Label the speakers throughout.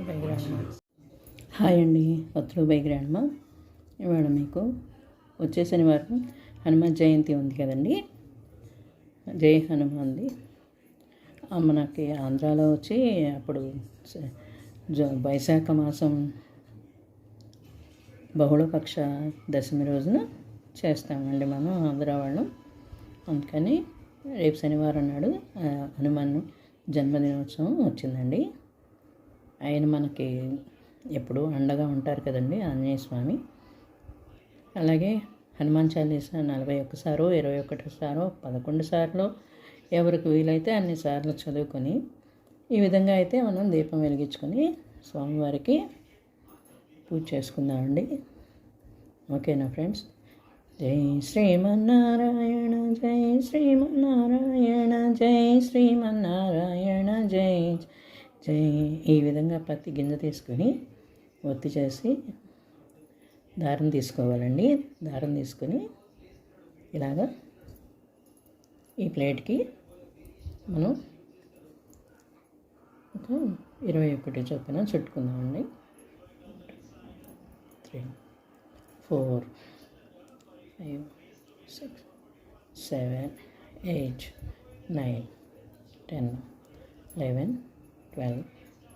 Speaker 1: By grandma hi అండి వత్రు by grandma. ఇవాళ మీకు వచ్చే శనివారం హనుమాన్ జయంతి ఉంది కదండి. జై హనుమాన్ది మనకి ఆంధ్రాలో వచ్చి అప్పుడు జ- వైశాఖ మాసం బహుళపక్ష దశమి రోజున చేస్తామండి మనం ఆంధ్ర వాళ్ళం. అందుకని రేపు శనివారం నాడు హనుమాన్ జన్మదినోత్సవం వచ్చిందండి. ఆయన మనకి ఎప్పుడూ అండగా ఉంటారు కదండి ఆంజనేయ స్వామి. అలాగే హనుమాన్ చాలీసా నలభై ఒక్కసారో ఇరవై ఒకటిసారో పదకొండు సార్లు ఎవరికి వీలైతే అన్ని సార్లు చదువుకొని ఈ విధంగా అయితే మనం దీపం వెలిగించుకొని స్వామివారికి పూజ చేసుకుందామండి. ఓకేనా ఫ్రెండ్స్? జై శ్రీమన్నారాయణ జై శ్రీమన్నారాయణ జై శ్రీమన్నారాయణ జై ఈ విధంగా పత్తి గింజ తీసుకొని ఒత్తి చేసి దారం తీసుకోవాలండి. దారం తీసుకొని ఇలాగా ఈ ప్లేట్కి మనం ఒక ఇరవై ఒకటి చొప్పున చుట్టుకుందామండి. Three four five six seven eight nine ten eleven twelve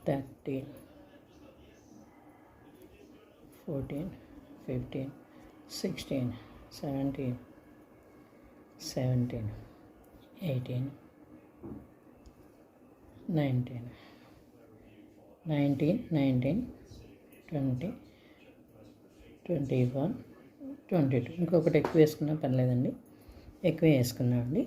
Speaker 1: thirteen fourteen fifteen sixteen seventeen seventeen eighteen nineteen nineteen nineteen twenty twenty one twenty two ఇంకొకటి ఎక్కువ వేసుకున్నా పర్లేదండి. ఎక్కువ వేసుకున్నాం అండి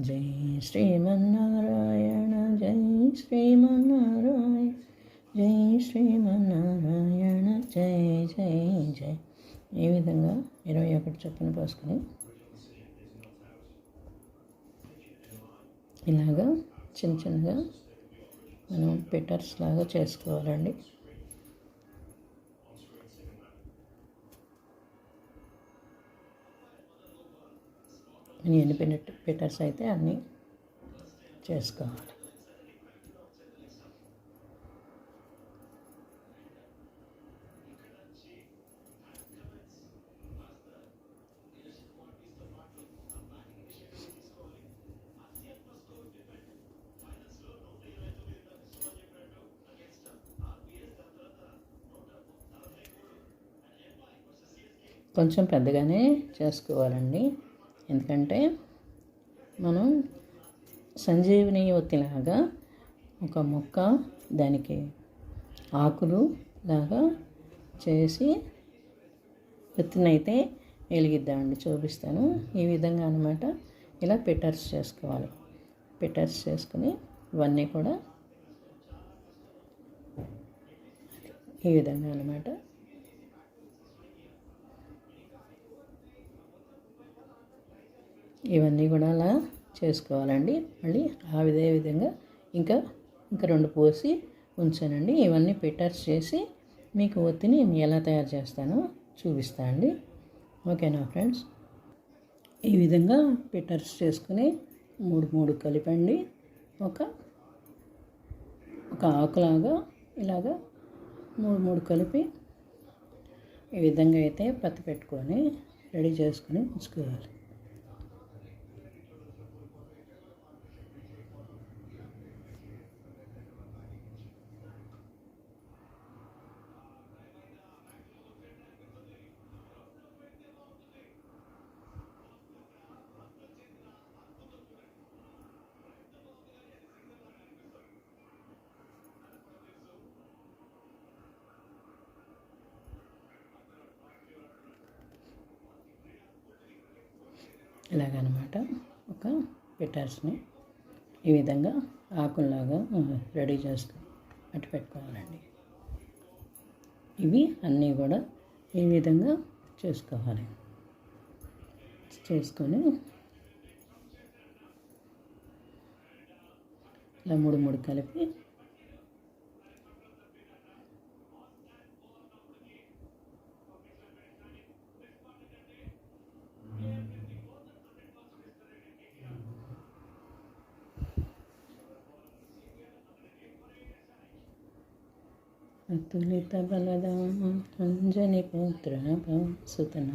Speaker 1: జై శ్రీమన్నారాయణ జై శ్రీమన్నారాయణ జై శ్రీమన్నారాయణ జై జై జై. ఈ విధంగా ఇరవై ఒకటి చొప్పున పోసుకొని ఇలాగా చిన్న చిన్నగా మనం పిటర్స్ లాగా చేసుకోవాలండి. ఎన్ని పెట్ పెటర్స్ అయితే అన్నీ చేసుకోవాలి. కొంచెం పెద్దగానే చేసుకోవాలండి. ఎందుకంటే మనం సంజీవిని ఒత్తిలాగా ఒక మొక్క దానికి ఆకులు లాగా చేసి ఒత్తినైతే వెలిగిద్దామండి చూపిస్తాను. ఈ విధంగా అనమాట ఇలా పెటర్స్ చేసుకోవాలి. పెటర్స్ చేసుకుని ఇవన్నీ కూడా ఈ విధంగా అనమాట ఇవన్నీ కూడా అలా చేసుకోవాలండి. మళ్ళీ ఆ విధే విధంగా ఇంకా ఇంకా రెండు పోసి ఉంచానండి. ఇవన్నీ పెటర్స్ చేసి మీకు ఒత్తిని నేను ఎలా తయారు చేస్తానో చూపిస్తా అండి. ఓకేనా ఫ్రెండ్స్ ఈ విధంగా పెటర్స్ చేసుకుని మూడు మూడు కలిపండి. ఒక ఒక ఆకులాగా ఇలాగా మూడు మూడు కలిపి ఈ విధంగా అయితే పత్తి పెట్టుకొని రెడీ చేసుకుని ఉంచుకోవాలి. ఇలాగనమాట. ఒక పిటర్స్ని ఈ విధంగా ఆకుల్లాగా రెడీ చేస్తూ అటు పెట్టుకోవాలండి. ఇవి అన్నీ కూడా ఈ విధంగా చేసుకోవాలి. చేసుకొని ఇలా మూడు మూడు కలిపి అతులిత బలదామ అంజని పుత్ర సుతన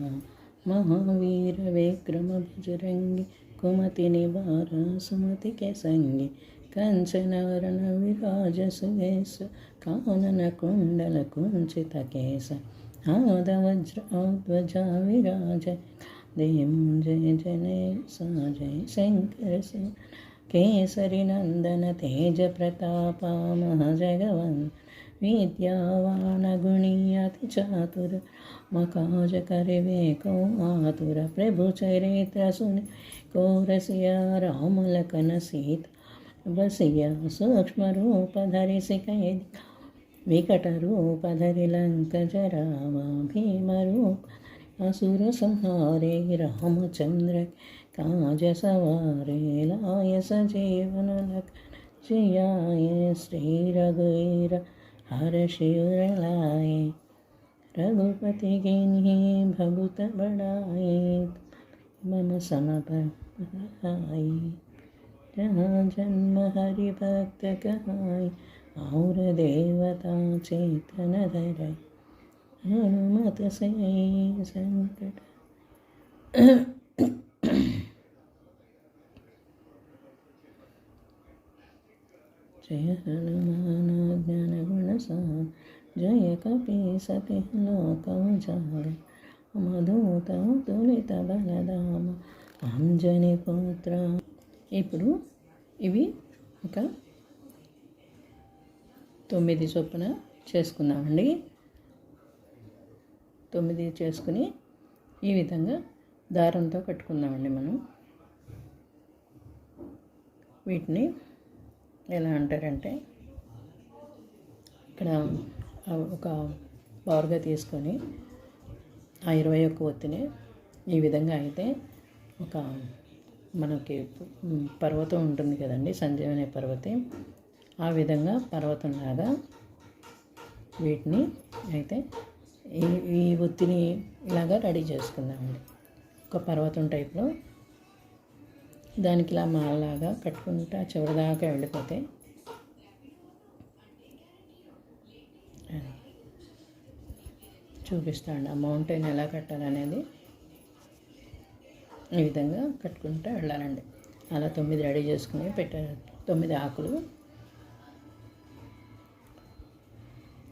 Speaker 1: మహావీర విక్రమ భుజరంగి కుమతి నివార సుమతి సంగి కంచనవరణ విరాజ సువేశ కానన కుండల కుంచిత विद्यावानगुणी अति चातुर मकाज करिवे को आतुर प्रभु चरित्र सुन को रसिया राम लखन सीत बसिया सूक्ष्म रूप धरि सिकय विकट रूप धरि लंक जरावा भीम रूप असुर संहारे रामचंद्र काज सवारे लाय सजीवन लख जियाय श्री रघुवीर हर शिवर लाए रघुपति गिन्ही भगुत बढ़ाए मम सम पर जहाँ जन्म हरि भक्त कहाय और देवता चेतन धराय हनुमत से संकट జయ హనుమాన జ్ఞాన గుణస జయ కపి సతి మధుత తులిత బలదామ అంజని పాత్ర ఇప్పుడు ఇవి ఒక తొమ్మిది చొప్పున చేసుకుందామండి. తొమ్మిది చేసుకుని ఈ విధంగా దారంతో కట్టుకుందామండి మనం. వీటిని ఎలా అంటారంటే ఇక్కడ ఒక బౌర్గా తీసుకొని ఆ ఇరవై ఒక్క ఒత్తిని ఈ విధంగా అయితే ఒక మనకి పర్వతం ఉంటుంది కదండి సంజీవని పర్వతి. ఆ విధంగా పర్వతంలాగా వీటిని అయితే ఈ ఈ ఒత్తిని ఇలాగా రెడీ చేసుకుందామండి. ఒక పర్వతం టైప్లో దానికి ఇలా మాలలాగా కట్టుకుంటా చివరిదాకా వెళ్ళిపోతే. చూపిస్తాను ఆ మౌంటైన్ ఎలా కట్టాలనేది. ఈ విధంగా కట్టుకుంటూ వెళ్ళాలండి. అలా తొమ్మిది రెడీ చేసుకుని పెట్టారు తొమ్మిది ఆకులు.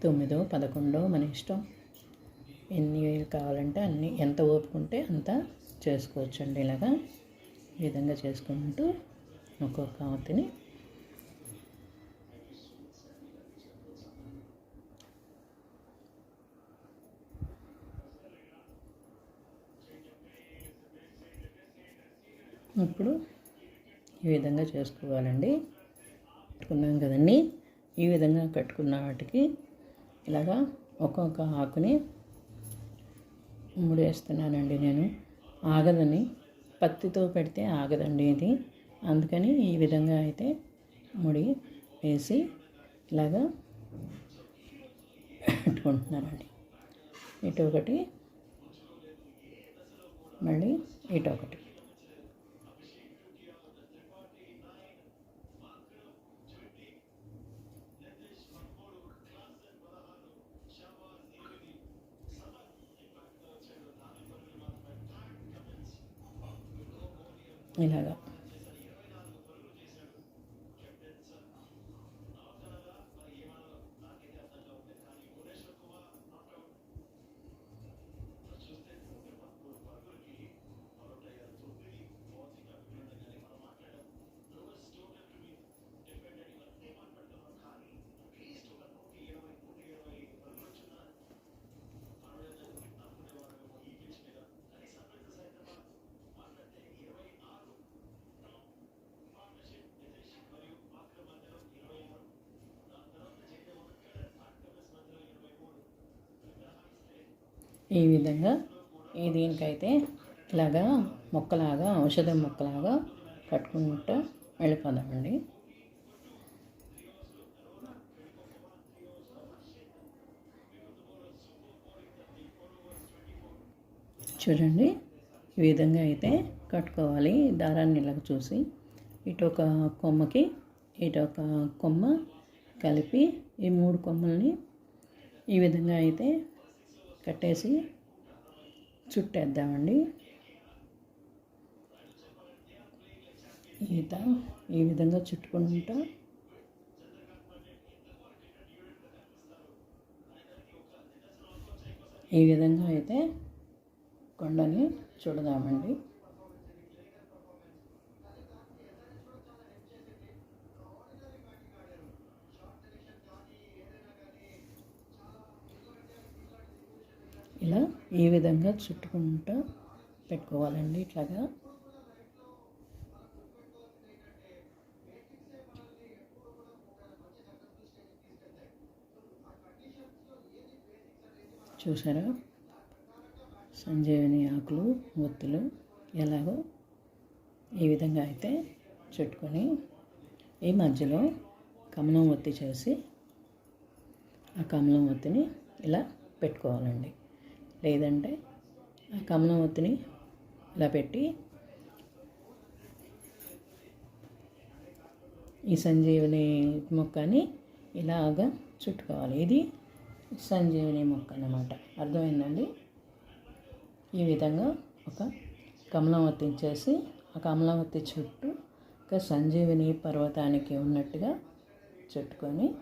Speaker 1: తొమ్మిదో పదకొండో మన ఇష్టం. ఎన్ని కావాలంటే అన్ని ఎంత ఓపుకుంటే అంత చేసుకోవచ్చండి ఇలాగా. ఈ విధంగా చేసుకుంటూ ఒక్కొక్క ఆవతిని ఇప్పుడు ఈ విధంగా చేసుకోవాలండి. కట్టుకున్నాం కదండి. ఈ విధంగా కట్టుకున్న వాటికి ఇలాగా ఒక్కొక్క ఆకుని ముడేస్తున్నానండి నేను. ఆగదని పత్తితో పెడితే ఆగదండి ఇది. అందుకని ఈ విధంగా అయితే ముడి వేసి ఇలాగా పెట్టుకుంటున్నానండి. ఇటు ఒకటి మళ్ళీ ఇటు ఒకటి. ఇలాగా ఈ విధంగా ఈ దీనికైతే ఇలాగా మొక్కలాగా ఔషధం మొక్కలాగా కట్టుకుంటూ వెళ్ళిపోదామండి. చూడండి ఈ విధంగా అయితే కట్టుకోవాలి. దారాన్ని ఇలాగ చూసి ఇటు ఒక కొమ్మకి ఇటు ఒక కొమ్మ కలిపి ఈ మూడు కొమ్మల్ని ఈ విధంగా అయితే కట్టేసి చుట్టేద్దామండి. ఈత ఈ విధంగా చుట్టుకుంటా. ఈ విధంగా అయితే కొండని చూడదామండి ఇలా ఈ విధంగా చుట్టుకుంటూ పెట్టుకోవాలండి ఇట్లాగా. చూసారా? సంజీవని ఆకులు ఒత్తులు ఎలాగో ఈ విధంగా అయితే చుట్టుకొని ఈ మధ్యలో కమలం ఒత్తి చేసి ఆ కమలం ఒత్తిని ఇలా పెట్టుకోవాలండి. లేదంటే ఆ కమలం ఒత్తిని ఇలా పెట్టి ఈ సంజీవిని మొక్కని ఇలాగా చుట్టుకోవాలి. ఇది సంజీవిని మొక్క అన్నమాట. అర్థమైందండి? ఈ విధంగా ఒక కమలవత్తి చేసి ఆ కమలవత్తి చుట్టూ ఒక సంజీవిని పర్వతానికి ఉన్నట్టుగా చుట్టుకొని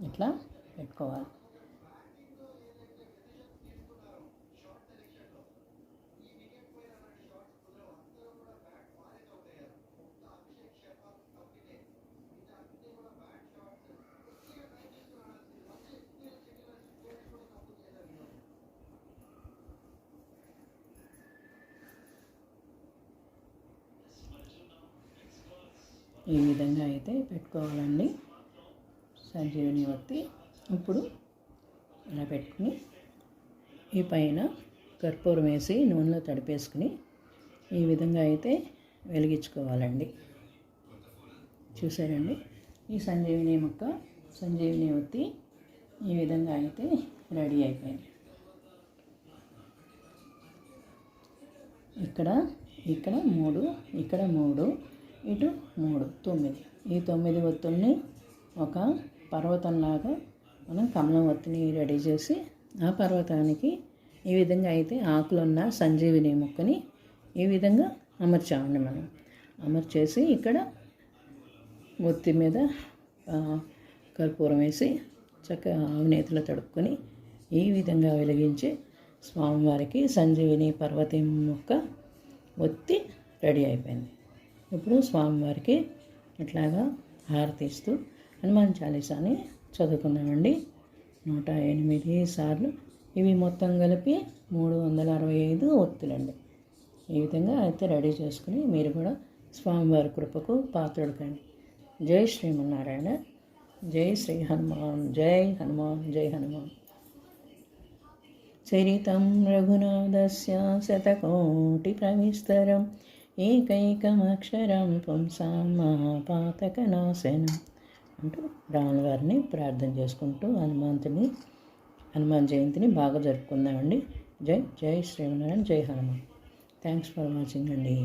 Speaker 1: ఇట్లా పెట్టుకోవాలి. ఈ విధంగా అయితే పెట్టుకోవాలండి. సంజీవిని వత్తి ఇప్పుడు ఇలా పెట్టుకుని ఈ పైన కర్పూరం వేసి నూనెలో తడిపేసుకుని ఈ విధంగా అయితే వెలిగించుకోవాలండి. చూసారండి? ఈ సంజీవిని మొక్క సంజీవిని వత్తి ఈ విధంగా అయితే రెడీ అయిపోయింది. ఇక్కడ ఇక్కడ మూడు ఇక్కడ మూడు ఇటు మూడు తొమ్మిది. ఈ తొమ్మిది ఒత్తుల్ని ఒక పర్వతంలాగా మనం కమలం ఒత్తిని రెడీ చేసి ఆ పర్వతానికి ఈ విధంగా అయితే ఆకులున్న సంజీవిని మొక్కని ఈ విధంగా అమర్చామండి మనం. అమర్చేసి ఇక్కడ ఒత్తి మీద కర్పూరం వేసి చక్కగా ఆవునేతలో తడుపుకొని ఈ విధంగా వెలిగించి స్వామివారికి సంజీవిని పర్వతం మొక్క ఒత్తి రెడీ అయిపోయింది. ఇప్పుడు స్వామివారికి ఇట్లాగా హారతిస్తూ హనుమాన్ చాలీసాని చదువుకున్నామండి. నూట ఎనిమిది సార్లు. ఇవి మొత్తం కలిపి మూడు వందల అరవై ఐదు ఒత్తులండి. ఈ విధంగా అయితే రెడీ చేసుకుని మీరు కూడా స్వామివారి కృపకు పాత్రడుకండి జై శ్రీమన్నారాయణ. జై శ్రీ హనుమాన్. జై హనుమాన్. జై హనుమాన్. చరితం రఘునాథస్య శతకోటి ప్రవిస్తరం. ఏకైకమక్షరం పుంసాం మహాపాతకనాశనం అంటూ రాములవారిని ప్రార్థన చేసుకుంటూ హనుమంతుని హనుమాన్ జయంతిని బాగా జరుపుకుందామండి. జై జై శ్రీమనారాయణ జై హనుమాన్. థ్యాంక్స్ ఫర్ వాచింగ్ అండి.